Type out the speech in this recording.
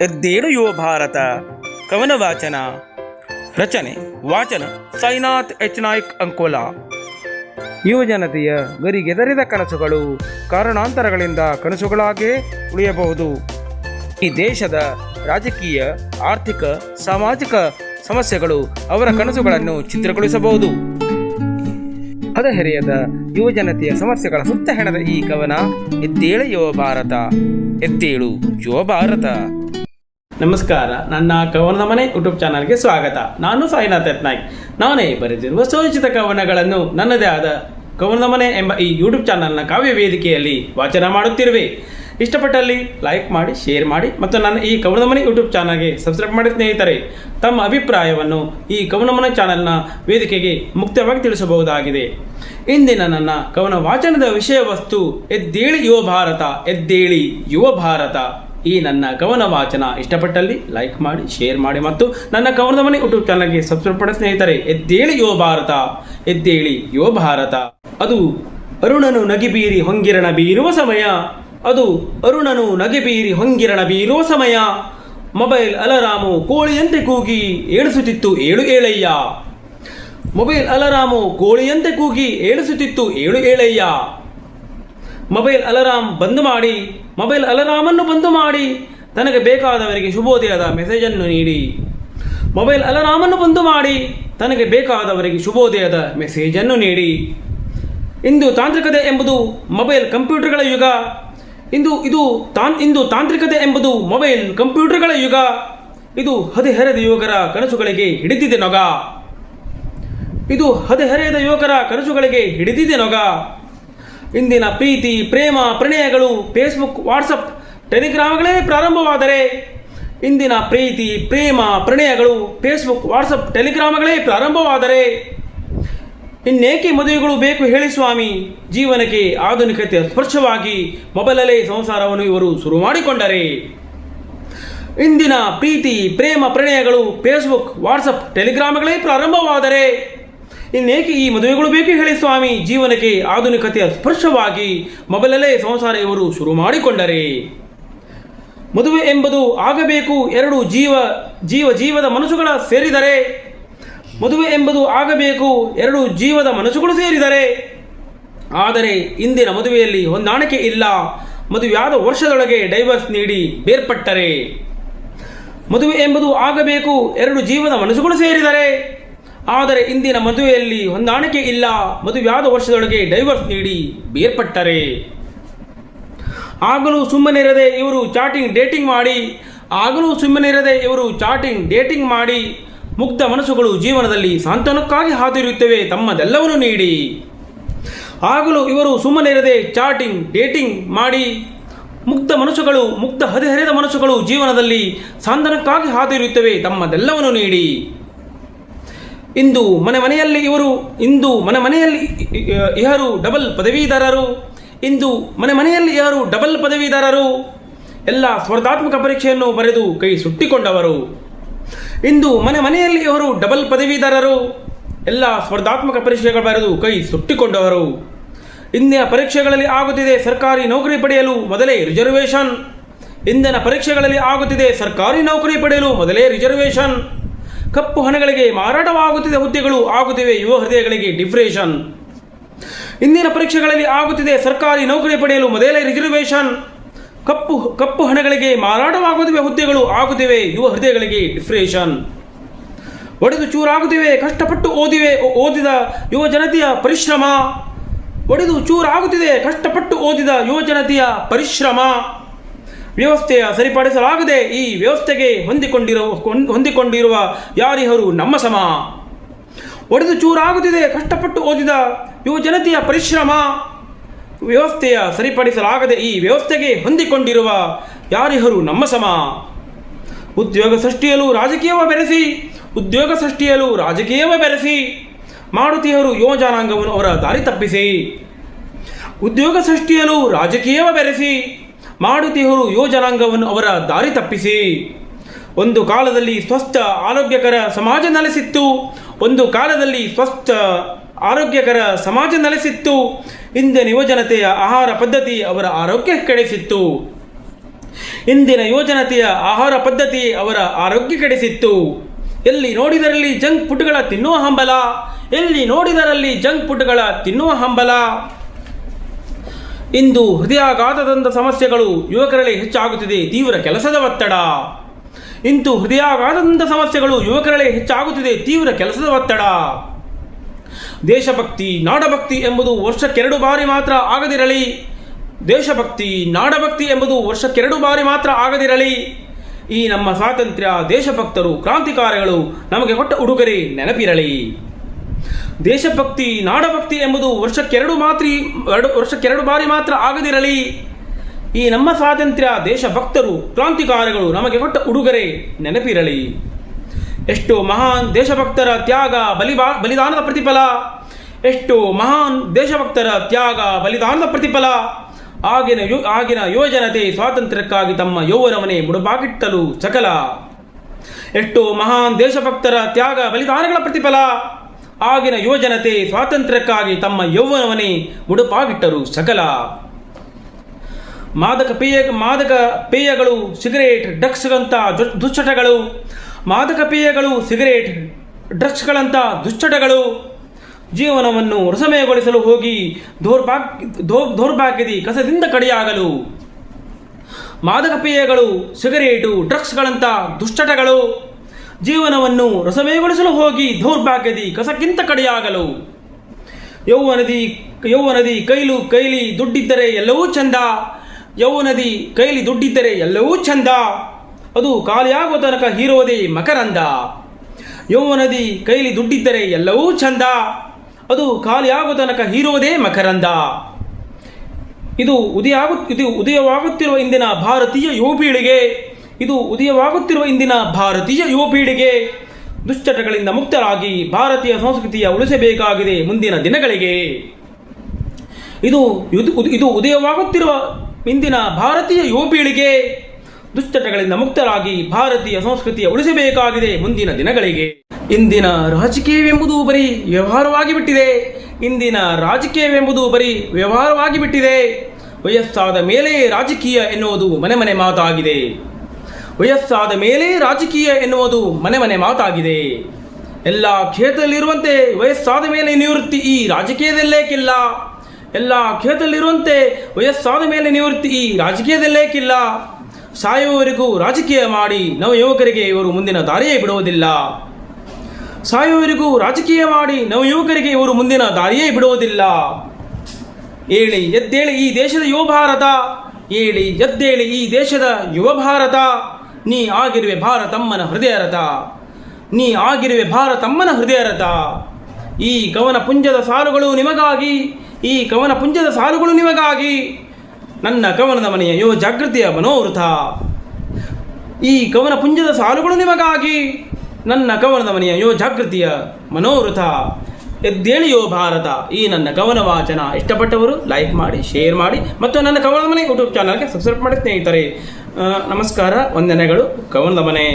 ಎದ್ದೇಳು ಯುವ ಭಾರತ ಕವನ ವಾಚನ ರಚನೆ ವಾಚನ ಸೈನಾಥ್ ಎಚ್ ನಾಯ್ಕ್ ಅಂಕೋಲಾ ಯುವ ಜನತೆಯ ಗರಿಗೆದರಿದ ಕನಸುಗಳು ಕಾರಣಾಂತರಗಳಿಂದ ಕನಸುಗಳಾಗೇ ಉಳಿಯಬಹುದು. ಈ ದೇಶದ ರಾಜಕೀಯ, ಆರ್ಥಿಕ, ಸಾಮಾಜಿಕ ಸಮಸ್ಯೆಗಳು ಅವರ ಕನಸುಗಳನ್ನು ಚಿತ್ರಗೊಳಿಸಬಹುದು ಹದಹೆರೆಯದ ಯುವ ಜನತೆಯ ಸಮಸ್ಯೆಗಳ ಸುತ್ತ ಹೆಣದ ಈ ಕವನ, ಎದ್ದೇಳು ಯುವ ಭಾರತ, ಎದ್ದೇಳು ಯುವ ಭಾರತ. ನಮಸ್ಕಾರ, ನನ್ನ ಕವನದ ಮನೆ ಯೂಟ್ಯೂಬ್ ಚಾನಲ್ಗೆ ಸ್ವಾಗತ. ನಾನು ಸಾಯಿನಾಥ್ ನಾಯ್ಕ್ ನಾನೇ ಬರೆದಿರುವ ಸೋಚಿತ ಕವನಗಳನ್ನು ನನ್ನದೇ ಆದ ಕವನದ ಮನೆ ಎಂಬ ಈ ಯೂಟ್ಯೂಬ್ ಚಾನಲ್ನ ಕಾವ್ಯ ವೇದಿಕೆಯಲ್ಲಿ ವಾಚನ ಮಾಡುತ್ತಿರುವೆ. ಇಷ್ಟಪಟ್ಟಲ್ಲಿ ಲೈಕ್ ಮಾಡಿ, ಶೇರ್ ಮಾಡಿ ಮತ್ತು ನನ್ನ ಈ ಕವನದ ಮನೆ ಯೂಟ್ಯೂಬ್ ಚಾನಲ್ಗೆ ಸಬ್ಸ್ಕ್ರೈಬ್ ಮಾಡಿ ಸ್ನೇಹಿತರೆ, ತಮ್ಮ ಅಭಿಪ್ರಾಯವನ್ನು ಈ ಕವನ ಮನೆ ಚಾನಲ್ನ ವೇದಿಕೆಗೆ ಮುಕ್ತವಾಗಿ ತಿಳಿಸಬಹುದಾಗಿದೆ. ಇಂದಿನ ನನ್ನ ಕವನ ವಾಚನದ ವಿಷಯ ವಸ್ತು ಎದ್ದೇಳಿ ಯುವ ಭಾರತ, ಎದ್ದೇಳಿ ಯುವ ಭಾರತ. ಈ ನನ್ನ ಕವನ ವಾಚನ ಇಷ್ಟಪಟ್ಟಲ್ಲಿ ಲೈಕ್ ಮಾಡಿ ಶೇರ್ ಮಾಡಿ ಮತ್ತು ನನ್ನ ಕವನದ ಮನೆ ಯೂಟ್ಯೂಬ್ ಚಾನಲ್ಗೆ ಸಬ್ಸ್ಕ್ರೈಬ್ ಮಾಡಿ ಸ್ನೇಹಿತರೆ, ಎದ್ದೇಳಿ ಯುವ ಭಾರತ, ಎದ್ದೇಳಿ ಯುವ ಭಾರತ. ಅದು ಅರುಣನು ನಗಿಬೀರಿ ಹೊಂಗಿರಣ ಬೀರುವ ಸಮಯ, ಅದು ಅರುಣನು ನಗಿಬೀರಿ ಹೊಂಗಿರಣ ಬೀರುವ ಸಮಯ. ಮೊಬೈಲ್ ಅಲರಾಮು ಕೋಳಿಯಂತೆ ಕೂಗಿ ಏಳಿಸುತ್ತಿತ್ತು ಏಳು ಏಳಯ್ಯ. ಮೊಬೈಲ್ ಅಲರಾಮು ಕೋಳಿಯಂತೆ ಕೂಗಿ ಏಳಿಸುತ್ತಿತ್ತು ಏಳು ಏಳಯ್ಯ. ಮೊಬೈಲ್ ಅಲರಾಮ್ ಬಂದ್ ಮಾಡಿ, ಮೊಬೈಲ್ ಅಲರಾಮನ್ನು ಬಂದು ಮಾಡಿ, ತನಗೆ ಬೇಕಾದವರಿಗೆ ಶುಭೋದಯದ ಮೆಸೇಜನ್ನು ನೀಡಿ. ಮೊಬೈಲ್ ಅಲರಾಮನ್ನು ಬಂದು ಮಾಡಿ, ತನಗೆ ಬೇಕಾದವರಿಗೆ ಶುಭೋದಯದ ಮೆಸೇಜನ್ನು ನೀಡಿ. ಇಂದು ತಾಂತ್ರಿಕತೆ ಎಂಬುದು ಮೊಬೈಲ್ ಕಂಪ್ಯೂಟರ್ಗಳ ಯುಗ. ಇಂದು ಇದು ತಾನ್, ಇಂದು ತಾಂತ್ರಿಕತೆ ಎಂಬುದು ಮೊಬೈಲ್ ಕಂಪ್ಯೂಟರ್ಗಳ ಯುಗ. ಇದು ಹದಿಹರೆಯದ ಯುವಕರ ಕನಸುಗಳಿಗೆ ಹಿಡಿದಿದೆ ನೊಗ. ಇದು ಹದಿಹರೆಯದ ಯುವಕರ ಕನಸುಗಳಿಗೆ ಹಿಡಿದಿದೆ ನೊಗ. ಇಂದಿನ ಪ್ರೀತಿ, ಪ್ರೇಮ, ಪ್ರಣಯಗಳು ಫೇಸ್ಬುಕ್ ವಾಟ್ಸಪ್ ಟೆಲಿಗ್ರಾಮ್ಗಳೇ ಪ್ರಾರಂಭವಾದರೆ ಇಂದಿನ ಪ್ರೀತಿ, ಪ್ರೇಮ, ಪ್ರಣಯಗಳು ಫೇಸ್ಬುಕ್ ವಾಟ್ಸಪ್ ಟೆಲಿಗ್ರಾಮ್ಗಳೇ ಪ್ರಾರಂಭವಾದರೆ ಇನ್ನೇಕೆ ಮದುವೆಗಳು ಬೇಕು ಹೇಳಿ ಸ್ವಾಮಿ? ಜೀವನಕ್ಕೆ ಆಧುನಿಕತೆಯ ಸ್ಪರ್ಶವಾಗಿ ಮೊಬೈಲಲ್ಲೇ ಸಂಸಾರವನ್ನು ಇವರು ಶುರು ಮಾಡಿಕೊಂಡರೆ. ಇಂದಿನ ಪ್ರೀತಿ, ಪ್ರೇಮ, ಪ್ರಣಯಗಳು ಫೇಸ್ಬುಕ್ ವಾಟ್ಸಪ್ ಟೆಲಿಗ್ರಾಮ್ಗಳೇ ಪ್ರಾರಂಭವಾದರೆ ಇನ್ನೇಕೆ ಈ ಮದುವೆಗಳು ಬೇಕು ಹೇಳಿ ಸ್ವಾಮಿ? ಜೀವನಕ್ಕೆ ಆಧುನಿಕತೆಯ ಸ್ಪರ್ಶವಾಗಿ ಮೊಬೈಲಲ್ಲೇ ಸಂಸಾರ ಇವರು ಶುರು ಮಾಡಿಕೊಂಡರೆ. ಮದುವೆ ಎಂಬುದು ಆಗಬೇಕು ಎರಡು ಜೀವ ಜೀವ ಜೀವದ ಮನಸ್ಸುಗಳ ಸೇರಿದರೆ. ಮದುವೆ ಎಂಬುದು ಆಗಬೇಕು ಎರಡು ಜೀವದ ಮನಸ್ಸುಗಳು ಸೇರಿದರೆ. ಆದರೆ ಇಂದಿನ ಮದುವೆಯಲ್ಲಿ ಹೊಂದಾಣಿಕೆ ಇಲ್ಲ. ಮದುವೆಯಾದ ವರ್ಷದೊಳಗೆ ಡೈವರ್ಸ್ ನೀಡಿ ಬೇರ್ಪಟ್ಟರೆ. ಮದುವೆ ಎಂಬುದು ಆಗಬೇಕು ಎರಡು ಜೀವದ ಮನಸ್ಸುಗಳು ಸೇರಿದರೆ. ಆದರೆ ಇಂದಿನ ಮದುವೆಯಲ್ಲಿ ಹೊಂದಾಣಿಕೆ ಇಲ್ಲ. ಮದುವೆಯಾದ ವರ್ಷದೊಳಗೆ ಡೈವರ್ಸ್ ನೀಡಿ ಬೇರ್ಪಟ್ಟರೆ. ಆಗಲೂ ಸುಮ್ಮನಿರದೆ ಇವರು ಚಾಟಿಂಗ್ ಡೇಟಿಂಗ್ ಮಾಡಿ, ಆಗಲೂ ಸುಮ್ಮನಿರದೆ ಇವರು ಚಾಟಿಂಗ್ ಡೇಟಿಂಗ್ ಮಾಡಿ, ಮುಗ್ಧ ಮನಸ್ಸುಗಳು ಜೀವನದಲ್ಲಿ ಸಾಂತ್ವನಕ್ಕಾಗಿ ಹಾದಿರುತ್ತವೆ ತಮ್ಮದೆಲ್ಲವನ್ನು ನೀಡಿ. ಆಗಲೂ ಇವರು ಸುಮ್ಮನಿರದೆ ಚಾಟಿಂಗ್ ಡೇಟಿಂಗ್ ಮಾಡಿ ಮುಕ್ತ ಮನಸ್ಸುಗಳು ಮುಕ್ತ ಹದಿಹರಿದ ಮನಸ್ಸುಗಳು ಜೀವನದಲ್ಲಿ ಸಾಂತ್ವನಕ್ಕಾಗಿ ಹಾದಿರುತ್ತವೆ ತಮ್ಮದೆಲ್ಲವನ್ನು ನೀಡಿ. ಇಂದು ಮನೆ ಮನೆಯಲ್ಲಿ ಇವರು, ಇಂದು ಮನೆ ಮನೆಯಲ್ಲಿ ಇಹರು ಡಬಲ್ ಪದವೀಧರರು, ಇಂದು ಮನೆ ಮನೆಯಲ್ಲಿ ಇಹರು ಡಬಲ್ ಪದವೀಧರರು. ಎಲ್ಲ ಸ್ಪರ್ಧಾತ್ಮಕ ಪರೀಕ್ಷೆಯನ್ನು ಬರೆದು ಕೈ ಸುಟ್ಟಿಕೊಂಡವರು. ಇಂದು ಮನೆ ಮನೆಯಲ್ಲಿ ಇವರು ಡಬಲ್ ಪದವೀಧರರು. ಎಲ್ಲ ಸ್ಪರ್ಧಾತ್ಮಕ ಪರೀಕ್ಷೆಗಳು ಬರೆದು ಕೈ ಸುಟ್ಟಿಕೊಂಡವರು. ಇಂದಿನ ಪರೀಕ್ಷೆಗಳಲ್ಲಿ ಆಗುತ್ತಿದೆ ಸರ್ಕಾರಿ ನೌಕರಿ ಪಡೆಯಲು ಮೊದಲೇ ರಿಸರ್ವೇಷನ್. ಇಂದಿನ ಪರೀಕ್ಷೆಗಳಲ್ಲಿ ಆಗುತ್ತಿದೆ ಸರ್ಕಾರಿ ನೌಕರಿ ಪಡೆಯಲು ಮೊದಲೇ ರಿಸರ್ವೇಷನ್. ಕಪ್ಪು ಹಣಗಳಿಗೆ ಮಾರಾಟವಾಗುತ್ತಿದೆ ಹುದ್ದೆಗಳು ಆಗುತ್ತಿವೆ, ಯುವ ಹೃದಯಗಳಿಗೆ ಡಿಫ್ರೇಷನ್ ಇಂದಿನ ಪರೀಕ್ಷೆಗಳಲ್ಲಿ ಆಗುತ್ತಿದೆ, ಸರ್ಕಾರಿ ನೌಕರಿ ಪಡೆಯಲು ಮೊದಲೇ ರಿಸರ್ವೇಷನ್. ಕಪ್ಪು ಕಪ್ಪು ಹಣಗಳಿಗೆ ಮಾರಾಟವಾಗುತ್ತಿವೆ, ಹುದ್ದೆಗಳು ಆಗುತ್ತಿವೆ, ಯುವ ಹೃದಯಗಳಿಗೆ ಡಿಫ್ರೇಷನ್ ಒಡೆದು ಚೂರಾಗುತ್ತಿವೆ, ಕಷ್ಟಪಟ್ಟು ಓದಿವೆ ಓದಿದ ಯುವ ಜನತೆಯ ಪರಿಶ್ರಮ. ಒಡೆದು ಚೂರಾಗುತ್ತಿದೆ, ಕಷ್ಟಪಟ್ಟು ಓದಿದ ಯುವ ಜನತೆಯ ಪರಿಶ್ರಮ. ವ್ಯವಸ್ಥೆಯ ಸರಿಪಡಿಸಲಾಗದೆ ಈ ವ್ಯವಸ್ಥೆಗೆ ಹೊಂದಿಕೊಂಡಿರುವ ಹೊಂದಿಕೊಂಡಿರುವ ಯಾರಿಹರು ನಮ್ಮ ಸಮ? ಒಡೆದು ಚೂರಾಗುತ್ತಿದೆ, ಕಷ್ಟಪಟ್ಟು ಓದಿದ ಯುವ ಜನತೆಯ ಪರಿಶ್ರಮ. ವ್ಯವಸ್ಥೆಯ ಸರಿಪಡಿಸಲಾಗದೆ ಈ ವ್ಯವಸ್ಥೆಗೆ ಹೊಂದಿಕೊಂಡಿರುವ ಯಾರಿಹರು ನಮ್ಮ ಸಮ? ಉದ್ಯೋಗ ಸೃಷ್ಟಿಯಲು ರಾಜಕೀಯವ ಬೆರೆಸಿ, ಉದ್ಯೋಗ ಸೃಷ್ಟಿಯಲು ರಾಜಕೀಯವ ಬೆರೆಸಿ ಮಾಡುತಿಯವರು ಯುವ ಜನಾಂಗವನ್ನು ಅವರ ದಾರಿ ತಪ್ಪಿಸಿ. ಉದ್ಯೋಗ ಸೃಷ್ಟಿಯಲು ರಾಜಕೀಯವ ಬೆರೆಸಿ ಮಾಡುತ್ತಿಯವರು ಯುವ ಜನಾಂಗವನ್ನು ಅವರ ದಾರಿ ತಪ್ಪಿಸಿ. ಒಂದು ಕಾಲದಲ್ಲಿ ಸ್ವಸ್ಥ, ಆರೋಗ್ಯಕರ ಸಮಾಜ ನೆಲೆಸಿತ್ತು. ಒಂದು ಕಾಲದಲ್ಲಿ ಸ್ವಸ್ಥ, ಆರೋಗ್ಯಕರ ಸಮಾಜ ನೆಲೆಸಿತ್ತು. ಇಂದಿನ ಯುವಜನತೆಯ ಆಹಾರ ಪದ್ಧತಿ ಅವರ ಆರೋಗ್ಯ ಕೆಡಿಸಿತ್ತು. ಇಂದಿನ ಯುವಜನತೆಯ ಆಹಾರ ಪದ್ಧತಿ ಅವರ ಆರೋಗ್ಯ ಕೆಡಿಸಿತ್ತು. ಎಲ್ಲಿ ನೋಡಿದರಲ್ಲಿ ಜಂಕ್ ಫುಡ್ಗಳ ತಿನ್ನುವ ಹಂಬಲ, ಎಲ್ಲಿ ನೋಡಿದರಲ್ಲಿ ಜಂಕ್ ಫುಡ್ಗಳ ತಿನ್ನುವ ಹಂಬಲ. ಇಂದು ಹೃದಯಾಘಾತದಂಥ ಸಮಸ್ಯೆಗಳು ಯುವಕರಲ್ಲಿ ಹೆಚ್ಚಾಗುತ್ತಿದೆ. ತೀವ್ರ ಕೆಲಸದ ಒತ್ತಡ. ಇಂದು ಹೃದಯಾಘಾತದಂಥ ಸಮಸ್ಯೆಗಳು ಯುವಕರಲ್ಲಿ ಹೆಚ್ಚಾಗುತ್ತಿದೆ. ತೀವ್ರ ಕೆಲಸದ ಒತ್ತಡ. ದೇಶಭಕ್ತಿ, ನಾಡಭಕ್ತಿ ಎಂಬುದು ವರ್ಷಕ್ಕೆರಡು ಬಾರಿ ಮಾತ್ರ ಆಗದಿರಲಿ. ದೇಶಭಕ್ತಿ, ನಾಡಭಕ್ತಿ ಎಂಬುದು ವರ್ಷಕ್ಕೆರಡು ಬಾರಿ ಮಾತ್ರ ಆಗದಿರಲಿ. ಈ ನಮ್ಮ ಸ್ವಾತಂತ್ರ್ಯ ದೇಶಭಕ್ತರು, ಕ್ರಾಂತಿಕಾರಿಗಳು ನಮಗೆ ಕೊಟ್ಟ ಉಡುಗೊರೆ ನೆನಪಿರಲಿ. ದೇಶಭಕ್ತಿ, ನಾಡಭಕ್ತಿ ಎಂಬುದು ವರ್ಷಕ್ಕೆರಡು ಮಾತ್ರ, ಎರಡು, ವರ್ಷಕ್ಕೆರಡು ಬಾರಿ ಮಾತ್ರ ಆಗದಿರಲಿ. ಈ ನಮ್ಮ ಸ್ವಾತಂತ್ರ್ಯ ದೇಶಭಕ್ತರು, ಕ್ರಾಂತಿಕಾರಿಗಳು ನಮಗೆ ಕೊಟ್ಟ ಉಡುಗೊರೆ ನೆನಪಿರಲಿ. ಎಷ್ಟು ಮಹಾನ್ ದೇಶಭಕ್ತರ ತ್ಯಾಗ, ಬಲಿಬಾ, ಬಲಿದಾನದ ಪ್ರತಿಫಲ. ಎಷ್ಟು ಮಹಾನ್ ದೇಶಭಕ್ತರ ತ್ಯಾಗ, ಬಲಿದಾನದ ಪ್ರತಿಫಲ. ಆಗಿನ ಯು, ಆಗಿನ ಯುವಜನತೆ ಸ್ವಾತಂತ್ರ್ಯಕ್ಕಾಗಿ ತಮ್ಮ ಯೌವನವನೇ ಮುಡುಪಾಗಿಟ್ಟಲು ಸಕಲ. ಎಷ್ಟು ಮಹಾನ್ ದೇಶಭಕ್ತರ ತ್ಯಾಗ, ಬಲಿದಾನಗಳ ಪ್ರತಿಫಲ. ಆಗಿನ ಯುವಜನತೆ ಸ್ವಾತಂತ್ರ್ಯಕ್ಕಾಗಿ ತಮ್ಮ ಯೌವನವನೇ ಉಡುಪಾಗಿಟ್ಟರು ಸಕಲ. ಮಾದಕ ಪೇಯ, ಮಾದಕ ಪೇಯಗಳು, ಸಿಗರೇಟ್ ಡ್ರಗ್ಸ್ಗಳಂಥ ದುಶ್ಚಟಗಳು, ಮಾದಕ ಪೇಯಗಳು, ಸಿಗರೇಟ್ ಡ್ರಗ್ಸ್ಗಳಂಥ ದುಶ್ಚಟಗಳು ಜೀವನವನ್ನು ರಸಮಯಗೊಳಿಸಲು ಹೋಗಿ ದೌರ್ಭಾಗ್ಯ ದೌರ್ಭಾಗ್ಯದಿ ಕಸದಿಂದ ಕಡಿಯಾಗಲು. ಮಾದಕ ಪೇಯಗಳು, ಸಿಗರೇಟು, ಡ್ರಗ್ಸ್ಗಳಂಥ ದುಶ್ಚಟಗಳು ಜೀವನವನ್ನು ರಸಮಯಗೊಳಿಸಲು ಹೋಗಿ ದೌರ್ಭಾಗ್ಯದಿ ಕಸಕ್ಕಿಂತ ಕಡೆಯಾಗಲು. ಯೌವನದಿ ಯೌವನದಿ ಕೈಲು ಕೈಲಿ ದುಡ್ಡಿದ್ದರೆ ಎಲ್ಲವೂ ಚಂದ. ಯೌವನದಿ ಕೈಲಿ ದುಡ್ಡಿದ್ದರೆ ಎಲ್ಲವೂ ಚಂದ. ಅದು ಖಾಲಿಯಾಗುವ ತನಕ ಹೀರೋದೇ ಮಕರಂದ. ಯೌವನದಿ ಕೈಲಿ ದುಡ್ಡಿದ್ದರೆ ಎಲ್ಲವೂ ಚಂದ. ಅದು ಖಾಲಿಯಾಗುವ ತನಕ ಹೀರೋದೇ ಮಕರಂದ. ಇದು ಉದಯ ಇದು ಉದಯವಾಗುತ್ತಿರುವ ಇಂದಿನ ಭಾರತೀಯ ಯುವ ಪೀಳಿಗೆ. ಇದು ಉದಯವಾಗುತ್ತಿರುವ ಇಂದಿನ ಭಾರತೀಯ ಯುವ ಪೀಳಿಗೆ ದುಶ್ಚಟಗಳಿಂದ ಮುಕ್ತರಾಗಿ ಭಾರತೀಯ ಸಂಸ್ಕೃತಿಯ ಉಳಿಸಬೇಕಾಗಿದೆ ಮುಂದಿನ ದಿನಗಳಿಗೆ. ಇದು ಇದು ಉದಯವಾಗುತ್ತಿರುವ ಇಂದಿನ ಭಾರತೀಯ ಯುವ ಪೀಳಿಗೆ ದುಶ್ಚಟಗಳಿಂದ ಮುಕ್ತರಾಗಿ ಭಾರತೀಯ ಸಂಸ್ಕೃತಿಯ ಉಳಿಸಬೇಕಾಗಿದೆ ಮುಂದಿನ ದಿನಗಳಿಗೆ. ಇಂದಿನ ರಾಜಕೀಯವೆಂಬುದು ಬರೀ ವ್ಯವಹಾರವಾಗಿ ಬಿಟ್ಟಿದೆ. ಇಂದಿನ ರಾಜಕೀಯವೆಂಬುದು ಬರೀ ವ್ಯವಹಾರವಾಗಿ ಬಿಟ್ಟಿದೆ. ವಯಸ್ಸಾದ ಮೇಲೆ ರಾಜಕೀಯ ಎನ್ನುವುದು ಮನೆ ಮನೆ ಮಾತಾಗಿದೆ. ವಯಸ್ಸಾದ ಮೇಲೆ ರಾಜಕೀಯ ಎನ್ನುವುದು ಮನೆ ಮನೆ ಮಾತಾಗಿದೆ. ಎಲ್ಲ ಕ್ಷೇತ್ರದಲ್ಲಿರುವಂತೆ ವಯಸ್ಸಾದ ಮೇಲೆ ನಿವೃತ್ತಿ ಈ ರಾಜಕೀಯದಲ್ಲೇಕಿಲ್ಲ. ಎಲ್ಲ ಕ್ಷೇತ್ರದಲ್ಲಿರುವಂತೆ ವಯಸ್ಸಾದ ಮೇಲೆ ನಿವೃತ್ತಿ ಈ ರಾಜಕೀಯದಲ್ಲೇಕಿಲ್ಲ. ಸಾಯುವವರೆಗೂ ರಾಜಕೀಯ ಮಾಡಿ ನವ ಯುವಕರಿಗೆ ಇವರು ಮುಂದಿನ ದಾರಿಯೇ ಬಿಡುವುದಿಲ್ಲ. ಸಾಯುವವರೆಗೂ ರಾಜಕೀಯ ಮಾಡಿ ನವ ಯುವಕರಿಗೆ ಇವರು ಮುಂದಿನ ದಾರಿಯೇ ಬಿಡುವುದಿಲ್ಲ. ಏಳಿ ಎದ್ದೇಳಿ ಈ ದೇಶದ ಯುವ ಭಾರತ, ಏಳಿ ಎದ್ದೇಳಿ ಈ ದೇಶದ ಯುವ ಭಾರತ. ನೀ ಆಗಿರುವೆ ಭಾರತಮ್ಮನ ಹೃದಯ ರಥ ನೀ ಆಗಿರುವೆ ಭಾರತಮ್ಮನ ಹೃದಯ ರಥ ಈ ಕವನ ಪುಂಜದ ಸಾಲುಗಳು ನಿಮಗಾಗಿ, ಈ ಕವನ ಪುಂಜದ ಸಾಲುಗಳು ನಿಮಗಾಗಿ. ನನ್ನ ಕವನದ ಮನೆಯ ಯೋ ಜಾಗೃತಿಯ ಮನೋವೃತ. ಈ ಕವನ ಪುಂಜದ ಸಾಲುಗಳು ನಿಮಗಾಗಿ. ನನ್ನ ಕವನದ ಮನೆಯ ಯೋ ಜಾಗೃತಿಯ ಮನೋವೃತ. ಎದ್ದೇಳಿಯೋ ಭಾರತ, ಈ ನನ್ನ ಕವನ ವಾಚನ ಇಷ್ಟಪಟ್ಟವರು ಲೈಕ್ ಮಾಡಿ ಶೇರ್ ಮಾಡಿ, ಮತ್ತು ನನ್ನ ಕವನದ ಮನೆ ಯೂಟ್ಯೂಬ್ ಚಾನಲ್ಗೆ ಸಬ್ಸ್ಕ್ರೈಬ್ ಮಾಡಿ ಸ್ನೇಹಿತರೆ. ನಮಸ್ಕಾರ, ವಂದನೆಗಳು. ಕವನದ ಮನೆ.